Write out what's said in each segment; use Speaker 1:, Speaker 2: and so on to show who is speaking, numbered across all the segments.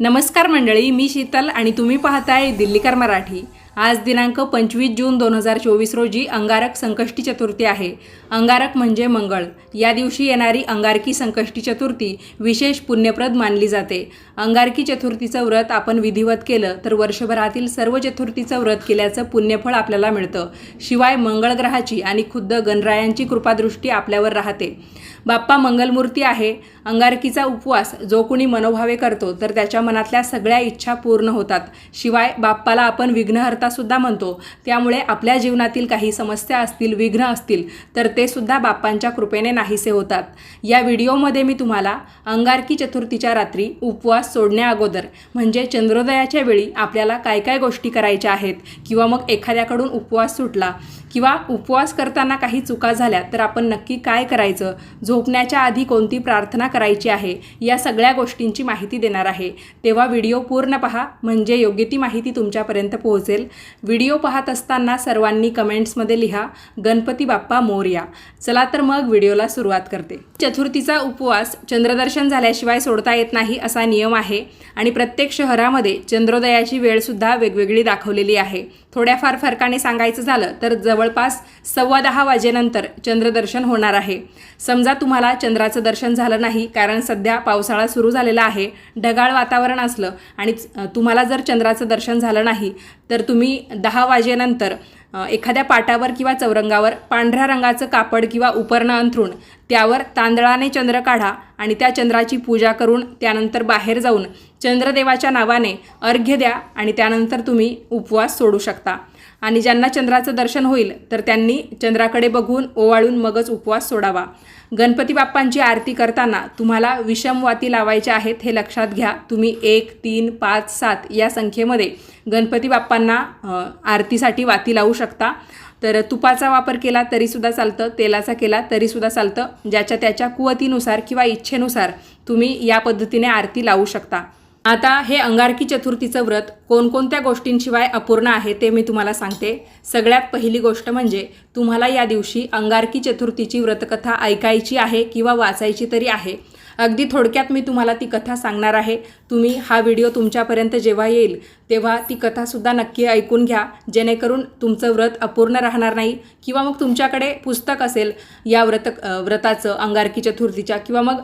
Speaker 1: नमस्कार मंडळी मी शीतल आणि तुम्ही पाहताय दिल्लीकर मराठी. आज दिनांक पंचवीस जून दोन हजार चोवीस रोजी अंगारक संकष्टी चतुर्थी आहे. अंगारक म्हणजे मंगळ. या दिवशी येणारी अंगारकी संकष्टी चतुर्थी विशेष पुण्यप्रद मानली जाते. अंगारकी चतुर्थीचं व्रत आपण विधिवत केलं तर वर्षभरातील सर्व चतुर्थीचं व्रत केल्याचं पुण्यफळ आपल्याला मिळतं. शिवाय मंगळग्रहाची आणि खुद्द गणरायांची कृपादृष्टी आपल्यावर राहते. बाप्पा मंगलमूर्ती आहे. अंगारकीचा उपवास जो कुणी मनोभावे करतो तर त्याच्या मनातल्या सगळ्या इच्छा पूर्ण होतात. शिवाय बाप्पाला आपण विघ्नहर्तासुद्धा म्हणतो. त्यामुळे आपल्या जीवनातील काही समस्या असतील विघ्न असतील तर ते सुद्धा बाप्पांच्या कृपेने नाहीसे होतात. या व्हिडिओमध्ये मी तुम्हाला अंगारकी चतुर्थीच्या रात्री उपवास सोडण्या अगोदर म्हणजे चंद्रोदयाच्या वेळी आपल्याला काय काय गोष्टी करायच्या आहेत? किंवा मग एखाद्याकडून उपवास सुटला किंवा उपवास करताना काही चुका झाल्या तर आपण नक्की काय करायचं? झोपण्याच्या आधी कोणती प्रार्थना करायची आहे? या सगळ्या गोष्टींची माहिती देणार आहे. तेव्हा व्हिडिओ पूर्ण पहा म्हणजे योग्य ती माहिती तुमच्यापर्यंत पोहोचेल. व्हिडिओ पाहत असताना सर्वांनी कमेंट्समध्ये लिहा गणपती बाप्पा मोरया. चला तर मग व्हिडिओला सुरुवात करते. चतुर्थीचा उपवास चंद्रदर्शन झाल्याशिवाय सोडता येत नाही असा नियम आहे आणि प्रत्येक शहरामध्ये चंद्रोदयाची वेळसुद्धा वेगवेगळी दाखवलेली आहे. थोड्याफार फरकाने सांगायचं झालं तर जवळपास सव्वा दहा वाजेनंतर चंद्रदर्शन होणार आहे. समजा तुम्हाला चंद्राचं दर्शन झालं नाही कारण सध्या पावसाळा सुरू झालेला आहे ढगाळ वातावरण असलं आणि तुम्हाला जर चंद्राचं दर्शन झालं नाही तर तुम्ही दहा वाजेनंतर एखाद्या पाटावर किंवा चौरंगावर पांढऱ्या रंगाचं कापड किंवा उपरणं अंथरून त्यावर तांदळाने चंद्र काढा आणि त्या चंद्राची पूजा करून त्यानंतर बाहेर जाऊन चंद्रदेवाच्या नावाने अर्घ्य द्या आणि त्यानंतर तुम्ही उपवास सोडू शकता. आणि ज्यांना चंद्राचं दर्शन होईल तर त्यांनी चंद्राकडे बघून ओवाळून मगच उपवास सोडावा. गणपती बाप्पांची आरती करताना तुम्हाला विषमवाती लावायचे आहेत हे लक्षात घ्या. तुम्ही एक तीन पाच सात या संख्येमध्ये गणपती बाप्पांना आरतीसाठी वाती लावू शकता. तर तुपाचा वापर केला तरीसुद्धा चालतं तेलाचा केला तरीसुद्धा चालतं. ज्याच्या त्याच्या कुवतीनुसार किंवा इच्छेनुसार तुम्ही या पद्धतीने आरती लावू शकता. आता हे अंगारकी चतुर्थीचं व्रत कोणकोणत्या गोष्टींशिवाय अपूर्ण आहे ते मी तुम्हाला सांगते. सगळ्यात पहिली गोष्ट म्हणजे तुम्हाला या दिवशी अंगारकी चतुर्थीची व्रतकथा ऐकायची आहे किंवा वाचायची तरी आहे. अगदी थोडक्यात मी तुम्हाला ती कथा सांगणार आहे. तुम्ही हा व्हिडिओ तुमच्यापर्यंत जेव्हा येईल तेव्हा ती कथासुद्धा नक्की ऐकून घ्या. जेणेकरून तुमचं व्रत अपूर्ण राहणार नाही किंवा मग तुमच्याकडे पुस्तक असेल या व्रत व्रताचं अंगारकी चतुर्थीच्या किंवा मग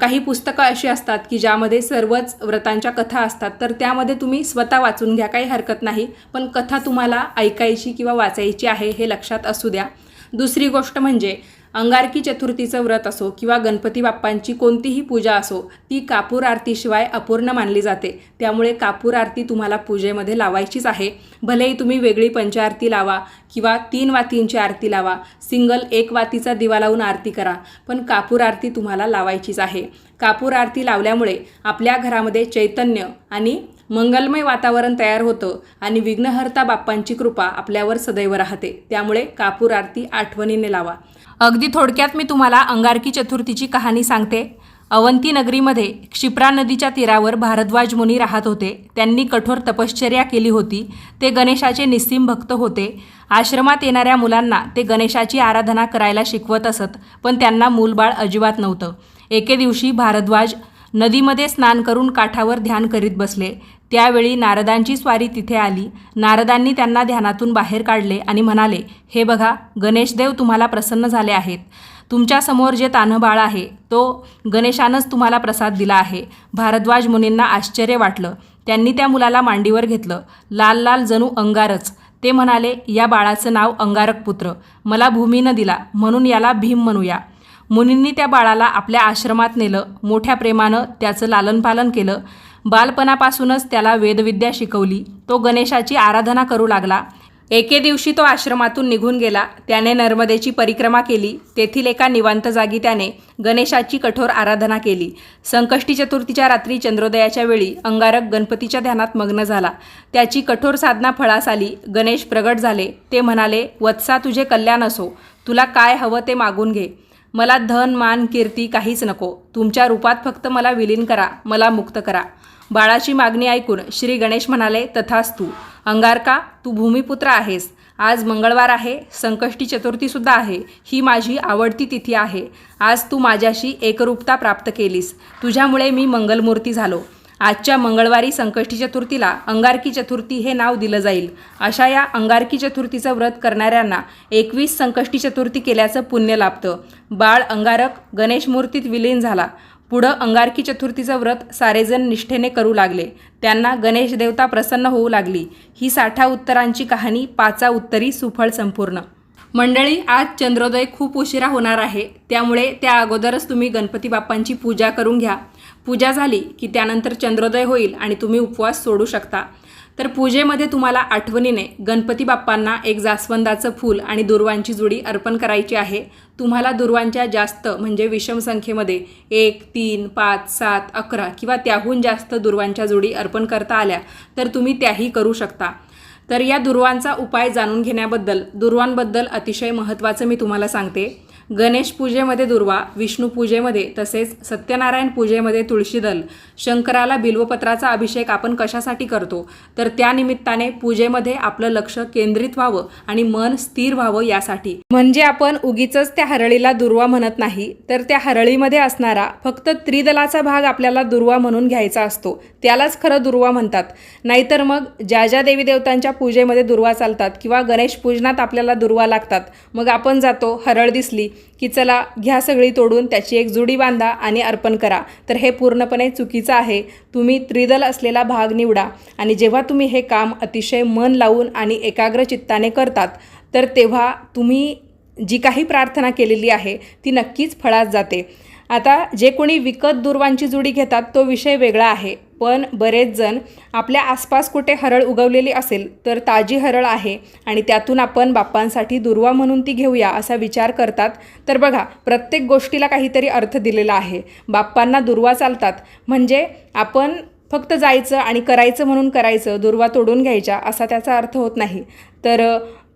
Speaker 1: काही पुस्तकं अशी असतात की ज्यामध्ये सर्वच व्रतांच्या कथा असतात तर त्यामध्ये तुम्ही स्वतः वाचून घ्या काही हरकत नाही. पण कथा तुम्हाला ऐकायची किंवा वाचायची आहे हे लक्षात असू द्या. दुसरी गोष्ट म्हणजे अंगारकी चतुर्थीचं व्रत असो किंवा गणपती बाप्पांची कोणतीही पूजा असो ती कापूर आरतीशिवाय अपूर्ण मानली जाते. त्यामुळे कापूर आरती तुम्हाला पूजेमध्ये लावायचीच आहे. भलेही तुम्ही वेगळी पंचारती लावा किंवा तीन वातींची आरती लावा सिंगल एक वातीचा दिवा लावून आरती करा पण कापूर आरती तुम्हाला लावायचीच आहे. कापूर आरती लावल्यामुळे आपल्या घरामध्ये चैतन्य आणि मंगलमय वातावरण तयार होतं आणि विघ्नहर्ता बाप्पांची कृपा आपल्यावर सदैव राहते. त्यामुळे कापूर आरती आठवणीने लावा. अगदी थोडक्यात मी तुम्हाला अंगारकी चतुर्थीची कहाणी सांगते. अवंती नगरीमध्ये क्षिप्रा नदीच्या तीरावर भारद्वाज मुनी राहत होते. त्यांनी कठोर तपश्चर्या केली होती. ते गणेशाचे निस्सीम भक्त होते. आश्रमात येणाऱ्या मुलांना ते गणेशाची आराधना करायला शिकवत असत पण त्यांना मूलबाळ अजिबात नव्हतं. एके दिवशी भारद्वाज नदीमध्ये स्नान करून काठावर ध्यान करीत बसले. त्यावेळी नारदांची स्वारी तिथे आली. नारदांनी त्यांना ध्यानातून बाहेर काढले आणि म्हणाले हे बघा गणेशदेव तुम्हाला प्रसन्न झाले आहेत. तुमच्यासमोर जे तान्हबाळ आहे तो गणेशानंच तुम्हाला प्रसाद दिला आहे. भारद्वाज मुनींना आश्चर्य वाटलं. त्यांनी त्या मुलाला मांडीवर घेतलं. लाल लाल जणू अंगारच. ते म्हणाले या बाळाचं नाव अंगारक पुत्र मला भूमीनं दिला. म्हणून याला भीम म्हणूया. मुनींनी त्या बाळाला आपल्या आश्रमात नेलं. मोठ्या प्रेमानं त्याचं लालनपालन केलं. बालपणापासूनच त्याला वेदविद्या शिकवली. तो गणेशाची आराधना करू लागला. एके दिवशी तो आश्रमातून निघून गेला. त्याने नर्मदेची परिक्रमा केली. तेथील एका निवांत जागी त्याने गणेशाची कठोर आराधना केली. संकष्टी चतुर्थीच्या रात्री चंद्रोदयाच्या वेळी अंगारक गणपतीच्या ध्यानात मग्न झाला. त्याची कठोर साधना फळास आली. गणेश प्रगट झाले. ते म्हणाले वत्सा तुझे कल्याण असो. तुला काय हवं ते मागून घे. मला धन मान कीर्ती काहीच नको. तुमच्या रूपात फक्त मला विलीन करा मला मुक्त करा. बाळाची मागणी ऐकून श्री गणेश म्हणाले तथास्तू अंगारका तू भूमिपुत्र आहेस. आज मंगळवार आहे संकष्टी चतुर्थीसुद्धा आहे. ही माझी आवडती तिथी आहे. आज तू माझ्याशी एकरूपता प्राप्त केलीस. तुझ्यामुळे मी मंगलमूर्ती झालो. आजच्या मंगळवारी संकष्टी चतुर्थीला अंगारकी चतुर्थी हे नाव दिलं जाईल. अशा या अंगारकी चतुर्थीचं व्रत करणाऱ्यांना एकवीस संकष्टी चतुर्थी केल्याचं पुण्य लाभतं. बाळ अंगारक गणेश मूर्तीत विलीन झाला. पुढं अंगारकी चतुर्थीचं व्रत सारेजण निष्ठेने करू लागले. त्यांना गणेश देवता प्रसन्न होऊ लागली. ही साठा उत्तरांची कहाणी पाचा उत्तरी सुफळ संपूर्ण. मंडळी आज चंद्रोदय खूप उशिरा होणार आहे. त्यामुळे त्या अगोदरच तुम्ही गणपती बाप्पांची पूजा करून घ्या. पूजा झाली की त्यानंतर चंद्रोदय होईल आणि तुम्ही उपवास सोडू शकता. तर पूजेमध्ये तुम्हाला आठवणीने गणपती बाप्पांना एक जास्वंदाचं फूल आणि दुर्वांची जुडी अर्पण करायची आहे. तुम्हाला दुर्वांच्या जास्त म्हणजे विषम संख्येमध्ये एक तीन पाच सात अकरा किंवा त्याहून जास्त दुर्वांच्या जुडी अर्पण करता आल्या तर तुम्ही त्याही करू शकता. तर या दुर्वांचा उपाय जाणून घेण्याबद्दल दुर्वांबद्दल अतिशय महत्त्वाचं मी तुम्हाला सांगते. गणेश पूजेमध्ये दुर्वा विष्णू पूजेमध्ये तसेच सत्यनारायण पूजेमध्ये तुळशीदल शंकराला बिल्वपत्राचा अभिषेक आपण कशासाठी करतो? तर त्यानिमित्ताने पूजेमध्ये आपलं लक्ष केंद्रित व्हावं आणि मन स्थिर व्हावं यासाठी. म्हणजे आपण उगीच त्या हरळीला दुर्वा म्हणत नाही तर त्या हरळीमध्ये असणारा फक्त त्रिदलाचा भाग आपल्याला दुर्वा म्हणून घ्यायचा असतो. त्यालाच खरं दुर्वा म्हणतात. नाहीतर मग ज्या ज्या देवी देवतांच्या पूजेमध्ये दुर्वा चालतात किंवा गणेश पूजनात आपल्याला दुर्वा लागतात मग आपण जातो हरळ दिसली की चला घ्या सगळी तोडून त्याची एक जुडी बांधा आणि अर्पण करा. तर हे पूर्णपणे चुकीचं आहे. तुम्ही त्रिदल असलेला भाग निवडा आणि जेव्हा तुम्ही हे काम अतिशय मन लावून आणि एकाग्र चित्ताने करतात तर तेव्हा तुम्ही जी काही प्रार्थना केलेली आहे ती नक्कीच फळात जाते. आता जे कोणी विकत दुर्वांची जुडी घेतात तो विषय वेगळा आहे. पण बरेच जण आपल्या आसपास कुठे हरळ उगवलेली असेल तर ताजी हरळ आहे आणि त्यातून आपण बाप्पांसाठी दुर्वा म्हणून ती घेऊया असा विचार करतात. तर बघा प्रत्येक गोष्टीला काहीतरी अर्थ दिलेला आहे. बाप्पांना दुर्वा चालतात. म्हणजे आपण फक्त जायचं आणि करायचं म्हणून करायचं दुर्वा तोडून घ्यायच्या असा त्याचा अर्थ होत नाही. तर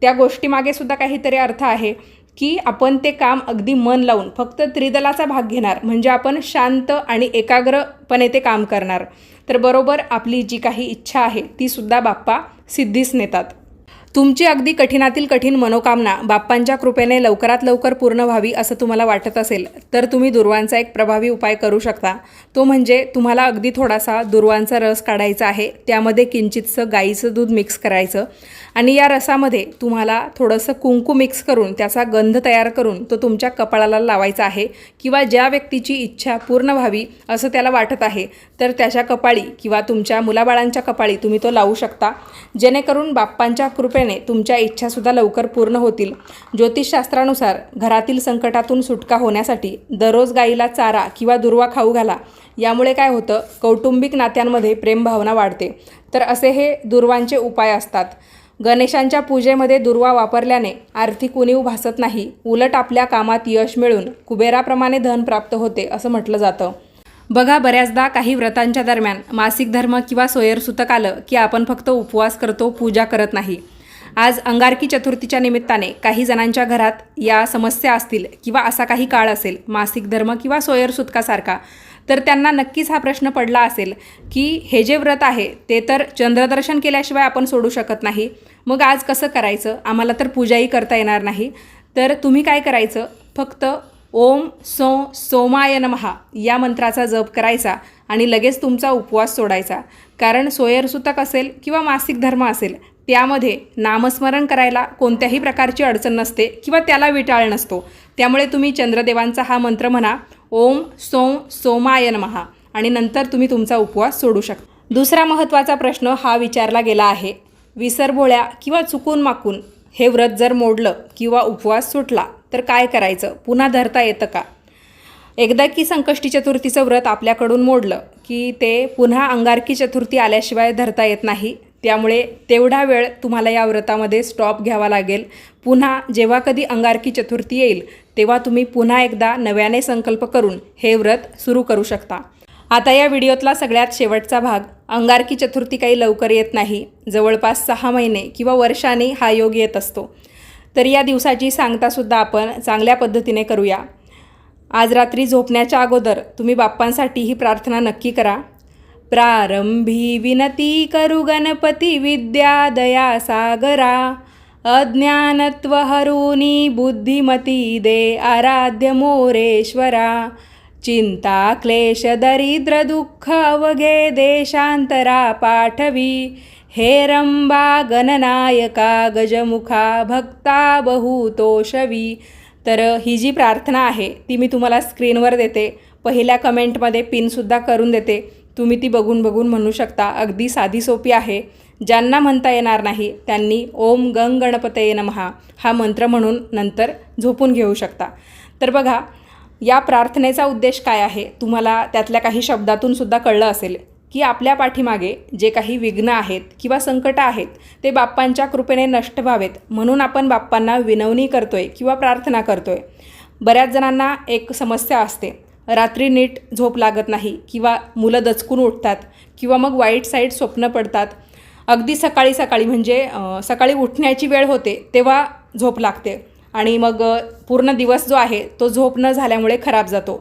Speaker 1: त्या गोष्टीमागे सुद्धा काहीतरी अर्थ आहे. की आपण ते काम अगदी मन लावून फक्त त्रिदलाचा भाग घेणार म्हणजे आपण शांत आणि एकाग्रपणे ते काम करणार. तर बरोबर आपली जी काही इच्छा आहे ती सुद्धा बाप्पा सिद्धीस नेतात. तुमची अगदी कठीणातील कठीण मनोकामना बाप्पांच्या कृपेने लवकरात लवकर पूर्ण व्हावी असं तुम्हाला वाटत असेल तर तुम्ही दुर्वांचा एक प्रभावी उपाय करू शकता. तो म्हणजे तुम्हाला अगदी थोडासा दुर्वांचा रस काढायचा आहे त्यामध्ये किंचितसं गाईचं दूध मिक्स करायचं. आणि या रसामध्ये तुम्हाला थोडंसं कुंकू मिक्स करून त्याचा गंध तयार करून तो तुमच्या कपाळाला लावायचा आहे किंवा ज्या व्यक्तीची इच्छा पूर्ण व्हावी असं त्याला वाटत आहे तर त्याच्या कपाळी किंवा तुमच्या मुलाबाळांच्या कपाळी तुम्ही तो लावू शकता. जेणेकरून बाप्पांच्या कृपेने तुमच्या इच्छासुद्धा लवकर पूर्ण होतील. ज्योतिषशास्त्रानुसार घरातील संकटातून सुटका होण्यासाठी दररोज गाईला चारा किंवा दुर्वा खाऊ घाला. यामुळे काय होतं कौटुंबिक नात्यांमध्ये प्रेमभावना वाढते. तर असे हे दुर्वांचे उपाय असतात. गणेशांच्या पूजेमध्ये दुर्वा वापरल्याने आर्थिक उणीव भासत नाही. उलट आपल्या कामात यश मिळून कुबेराप्रमाणे धन प्राप्त होते असं म्हटलं जातं. बघा बऱ्याचदा काही व्रतांच्या दरम्यान मासिक धर्म किंवा सोयरसुतक आलं की आपण फक्त उपवास करतो पूजा करत नाही. आज अंगारकी चतुर्थीच्या निमित्ताने काही जणांच्या घरात या समस्या असतील किंवा असा काही काळ असेल मासिक धर्म किंवा सोयरसुतकासारखा तर त्यांना नक्कीच हा प्रश्न पडला असेल की हे जे व्रत आहे ते तर चंद्रदर्शन केल्याशिवाय आपण सोडू शकत नाही. मग आज कसं करायचं? आम्हाला तर पूजाही करता येणार नाही. तर तुम्ही काय करायचं? फक्त ओम सो सोमाय नमहा या मंत्राचा जप करायचा आणि लगेच तुमचा उपवास सोडायचा. कारण सोयरसुतक असेल किंवा मासिक धर्म असेल त्यामध्ये नामस्मरण करायला कोणत्याही प्रकारची अडचण नसते किंवा त्याला विटाळ नसतो. त्यामुळे तुम्ही चंद्रदेवांचा हा मंत्र म्हणा ओम सोम सोमायन महा आणि नंतर तुम्ही तुमचा उपवास सोडू शकता. दुसरा महत्त्वाचा प्रश्न हा विचारला गेला आहे. विसरभोळ्या किंवा चुकून माकून हे व्रत जर मोडलं किंवा उपवास सुटला तर काय करायचं? पुन्हा धरता येतं का? एकदा की संकष्टी चतुर्थीचं व्रत आपल्याकडून मोडलं की ते पुन्हा अंगारकी चतुर्थी आल्याशिवाय धरता येत नाही. त्यामुळे तेवढा वेळ तुम्हाला या व्रतामध्ये स्टॉप घ्यावा लागेल. पुन्हा जेव्हा कधी अंगारकी चतुर्थी येईल तेव्हा तुम्ही पुन्हा एकदा नव्याने संकल्प करून हे व्रत सुरू करू शकता. आता या व्हिडिओतला सगळ्यात शेवटचा भाग अंगारकी चतुर्थी काही लवकर येत नाही जवळपास सहा महिने किंवा वर्षाने हा योग येत असतो. तर या दिवसाची सांगतासुद्धा आपण चांगल्या पद्धतीने करूया. आज रात्री झोपण्याच्या अगोदर तुम्ही बाप्पांसाठी ही प्रार्थना नक्की करा. प्रारंभी विनती करू गणपती विद्या दया सागरा. अज्ञानत्व हरुनी बुद्धिमती दे आराध्य मोरेश्वरा. चिंता क्लेश दरिद्र दुःख अवघे देशांतरा पाठवी. हे रंबा गणनायका गजमुखा भक्ता बहुतोषवी. तर ही जी प्रार्थना आहे ती मी तुम्हाला स्क्रीनवर देते. पहिल्या कमेंटमध्ये पिनसुद्धा करून देते. तुम्ही ती बघून बघून म्हणू शकता अगदी साधी सोपी आहे. ज्यांना म्हणता येणार नाही त्यांनी ओम गंग गणपतये नमहा हा मंत्र म्हणून नंतर झोपून घेऊ शकता. तर बघा या प्रार्थनेचा उद्देश काय आहे? तुम्हाला त्यातल्या काही शब्दातून सुद्धा कळलं असेल की आपल्या पाठीमागे जे काही विघ्न आहेत किंवा संकटं आहेत ते बाप्पांच्या कृपेने नष्ट व्हावेत म्हणून आपण बाप्पांना विनवणी करतोय किंवा प्रार्थना करतोय. बऱ्याच जणांना एक समस्या असते. रात्री नीट झोप लागत नाही किंवा मुलं दचकून उठतात किंवा मग वाईट साईड स्वप्न पडतात. अगदी सकाळी सकाळी म्हणजे सकाळी उठण्याची वेळ होते तेव्हा झोप लागते आणि मग पूर्ण दिवस जो आहे तो झोप न झाल्यामुळे खराब जातो.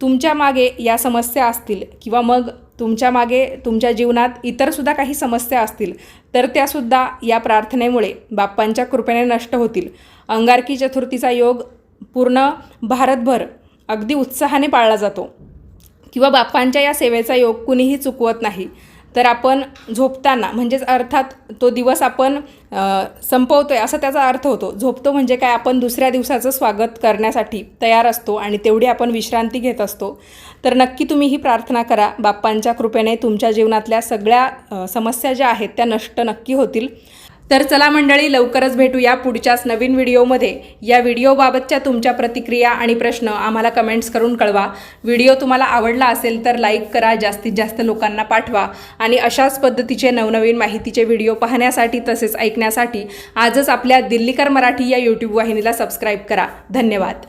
Speaker 1: तुमच्या मागे या समस्या असतील किंवा मग तुमच्या मागे तुमच्या जीवनात इतरसुद्धा काही समस्या असतील तर त्यासुद्धा या प्रार्थनेमुळे बाप्पांच्या कृपेने नष्ट होतील. अंगारकी चतुर्थीचा योग पूर्ण भारतभर अगदी उत्साहाने पाळला जातो. किंवा बाप्पांच्या या सेवेचा योग कुणीही चुकवत नाही. तर आपण झोपताना म्हणजेच अर्थात तो दिवस आपण संपवतो आहे असा त्याचा अर्थ होतो. झोपतो म्हणजे काय? आपण दुसऱ्या दिवसाचं स्वागत करण्यासाठी तयार असतो आणि तेवढी आपण विश्रांती घेत असतो. तर नक्की तुम्ही ही प्रार्थना करा. बाप्पांच्या कृपेने तुमच्या जीवनातल्या सगळ्या समस्या ज्या आहेत त्या नष्ट नक्की होतील. तर चला मंडळी लवकरच भेटूया पुढच्याच नवीन व्हिडिओमध्ये. या व्हिडिओबाबतच्या तुमच्या प्रतिक्रिया आणि प्रश्न आम्हाला कमेंट्स करून कळवा. व्हिडिओ तुम्हाला आवडला असेल तर लाईक करा जास्तीत जास्त लोकांना पाठवा आणि अशाच पद्धतीचे नवनवीन माहितीचे व्हिडिओ पाहण्यासाठी तसेच ऐकण्यासाठी आजच आपल्या दिल्लीकर मराठी या यूट्यूब वाहिनीला सबस्क्राईब करा. धन्यवाद.